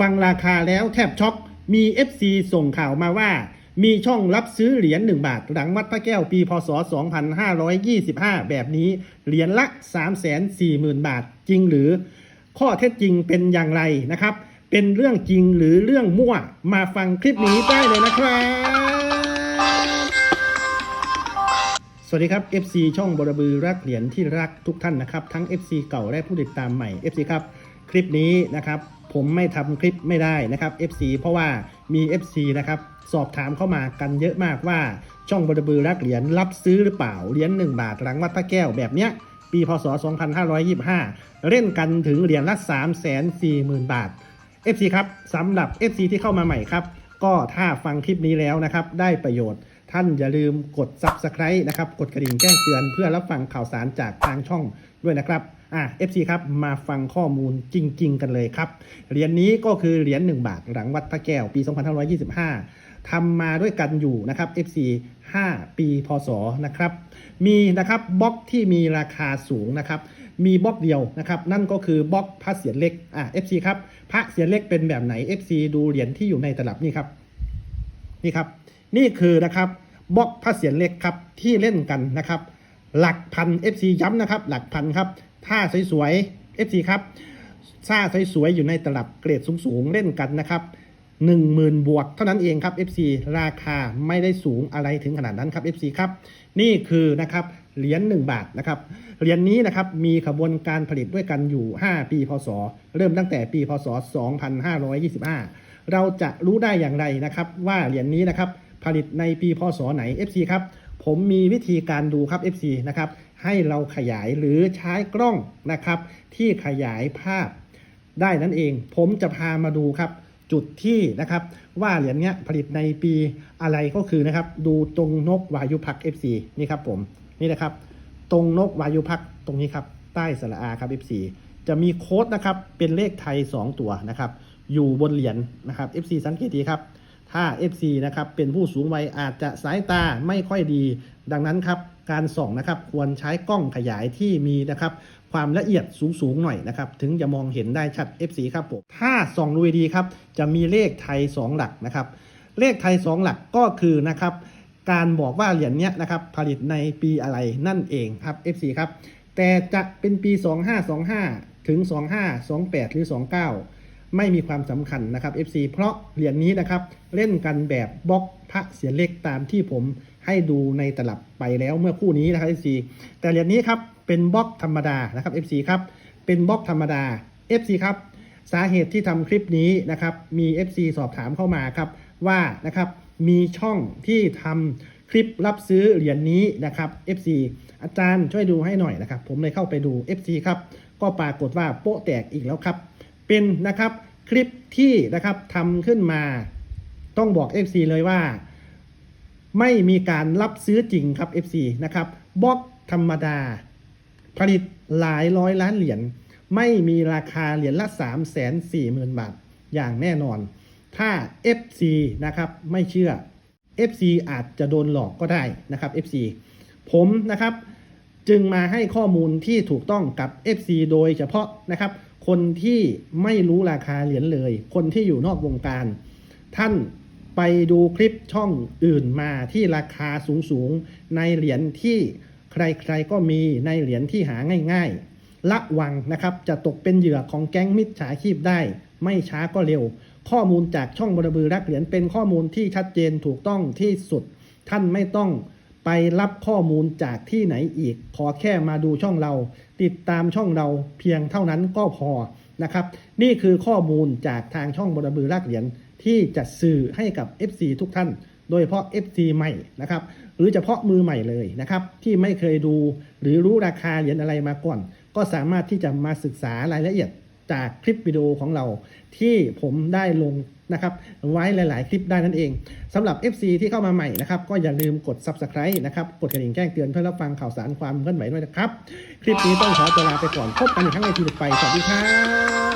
ฟังราคาแล้วแทบช็อก มี FC ส่งข่าวมาว่า มีช่องรับซื้อเหรียญ1บาท หลังวัดพระแก้วปีพศ 2525 แบบนี้ เหรียญละ 340,000 บาทจริงหรือ ข้อเท็จจริงเป็นอย่างไรนะครับ เป็นเรื่องจริงหรือเรื่องมั่ว มาฟังคลิปนี้ได้เลยนะครับสวัสดีครับ FC ช่องบรบือรักเหรียญที่รักทุกท่านนะครับ ทั้ง FC เก่าและผู้ติดตามใหม่ FC ครับ คลิปนี้นะครับ ผมไม่ทำคลิปไม่ได้นะครับ FC เพราะว่ามี FC นะครับสอบถามเข้ามากันเยอะมากว่าช่องบรบือรักเหรียญรับซื้อหรือเปล่าเหรียญ1บาทหลังวัดพระแก้วแบบเนี้ยปีพศ 2525 เล่นกันถึงเหรียญละ 340,000 บาท FC ครับสำหรับ FC ที่เข้ามาใหม่ครับ ก็ถ้าฟังคลิปนี้แล้วนะครับ ได้ประโยชน์ ท่านอย่าลืมกด Subscribe นะครับ กดกระดิ่งแจ้งเตือนเพื่อรับฟังข่าวสารจากทางช่องด้วยนะครับอะ FC ครับมาฟังข้อมูลจริง ๆ กันเลยครับ เหรียญนี้ก็คือเหรียญ1บาทหลังวัดพระแก้วปี 2525ทำมาด้วยกันอยู่นะครับ FC 5 ปีพศนะครับ มีนะครับบล็อกที่มีราคาสูงนะครับมีบล็อกเดียวนะครับนั่นก็คือบล็อกพระเสียรเล็กอะ FC ครับพระเสียรเล็กเป็นแบบไหน FC ดูเหรียญที่อยู่ในตลับนี่ครับ นี่ครับ นี่คือนะครับบล็อกพระเสียรเล็กครับที่เล่นกันนะครับ หลักพัน FC ย้ำนะครับ หลักพันครับถ้าสวยๆ FC ครับถ้าสวยๆอยู่ในตลับเกรดสูงๆเล่นกันนะครับ10,000 บวกเท่านั้นเองครับ FC ราคาไม่ได้สูงอะไรถึงขนาดนั้นครับ FC ครับ นี่คือนะครับเหรียญ1บาทนะครับ เหรียญนี้นะครับมีขบวนการผลิตด้วยกันอยู่ 5 ปีพศ เริ่มตั้งแต่ปีพศ 2525 เราจะรู้ได้อย่างไรนะครับ ว่าเหรียญนี้นะครับผลิตในปีพศไหน FC ครับผมมีวิธีการดูครับ FC นะครับให้เราขยายหรือใช้กล้องนะครับ ที่ขยายภาพได้นั่นเอง ผมจะพามาดูครับจุดที่นะครับว่าเหรียญเนี้ยผลิตในปีอะไรก็คือนะครับ ดูตรงนกวายุพัก FC นี่ครับผมนี่นะครับ ตรงนกวายุพักตรงนี้ครับใต้สระอาครับ FC จะมีโค้ดนะครับเป็นเลขไทย 2 ตัวนะครับ อยู่บนเหรียญนะครับ FC สังเกตดีครับ ถ้า FC นะครับเป็นผู้สูงวัยอาจจะสายตาไม่ค่อยดี ดังนั้นครับการส่องนะครับควรใช้กล้องขยายที่มีนะครับความละเอียดสูงๆหน่อยนะครับถึงจะมองเห็นได้ชัด FC ครับผมถ้าส่องดูดีครับจะมีเลขไทย 2 หลักนะครับเลขไทย 2 หลักก็คือนะครับการบอกว่าเหรียญเนี้ยนะครับผลิตในปีอะไรนั่นเองครับ FC ครับแต่จะเป็นปี 2525 ถึง 2528 หรือ 29 ไม่มีความสำคัญนะครับ FC เพราะเหรียญนี้นะครับเล่นกันแบบบล็อกพระเสียเล็กตามที่ผมให้ดูในตลับไปแล้วเมื่อคู่นี้นะครับ FC แต่เหรียญนี้ครับเป็นบล็อกธรรมดานะครับ FC ครับเป็นบล็อกธรรมดา FC ครับสาเหตุที่ทำคลิปนี้นะครับมี FC สอบถามเข้ามาครับว่านะครับมีช่องที่ทำคลิปรับซื้อเหรียญนี้นะครับ FC อาจารย์ช่วยดูให้หน่อยนะครับ ผมเลยเข้าไปดู FC ครับก็ปรากฏว่าโป๊ะแตกอีกแล้วครับ เป็นนะครับคลิปที่นะครับทำขึ้นมา ต้องบอก FC เลยว่า ไม่มีการรับซื้อจริงครับ FC นะครับบล็อกธรรมดา ผลิตหลายร้อยล้านเหรียญไม่มีราคาเหรียญละ 3 4 0 0 0 0 บาท อย่างแน่นอน ถ้า FC นะครับไม่เชื่อ FC อาจจะโดนหลอกก็ได้นะครับ FC ผมนะครับ จึงมาให้ข้อมูลที่ถูกต้องกับ FC โดยเฉพาะนะครับ คนที่ไม่รู้ราคาเหรียญเลย คนที่อยู่นอกวงการ ท่านไปดูคลิปช่องอื่นมาที่ราคาสูงๆ ในเหรียญที่ใครๆก็มีในเหรียญที่หาง่ายๆ ระวังนะครับจะตกเป็นเหยื่อของแก๊งมิจฉาชีพได้ ไม่ช้าก็เร็ว ข้อมูลจากช่องบรบือรักเหรียญเป็นข้อมูลที่ชัดเจนถูกต้องที่สุด ท่านไม่ต้อง ไปรับข้อมูลจากที่ไหนอีก ขอแค่มาดูช่องเรา ติดตามช่องเราเพียงเท่านั้นก็พอนะครับ นี่คือข้อมูลจากทางช่องบรบือรักเหรียญที่จะสื่อให้กับ FC ทุกท่าน โดยเฉพาะ FC ใหม่นะครับ หรือเฉพาะมือใหม่เลยนะครับ ที่ไม่เคยดูหรือรู้ราคาเหรียญอะไรมาก่อน ก็สามารถที่จะมาศึกษารายละเอียด จากคลิปวิดีโอของเราที่ผมได้ลงนะครับไว้หลายๆ คลิปได้นั่นเองสำหรับ FC ที่เข้ามาใหม่นะครับก็อย่าลืมกด Subscribe นะครับกดกระดิ่งแจ้งเตือนเพื่อรับฟังข่าวสารความเคลื่อนไหวด้วยนะครับ คลิปนี้ต้องขอตัวลาไปก่อนพบกันอีกครั้งในทีต่อไปสวัสดีครับ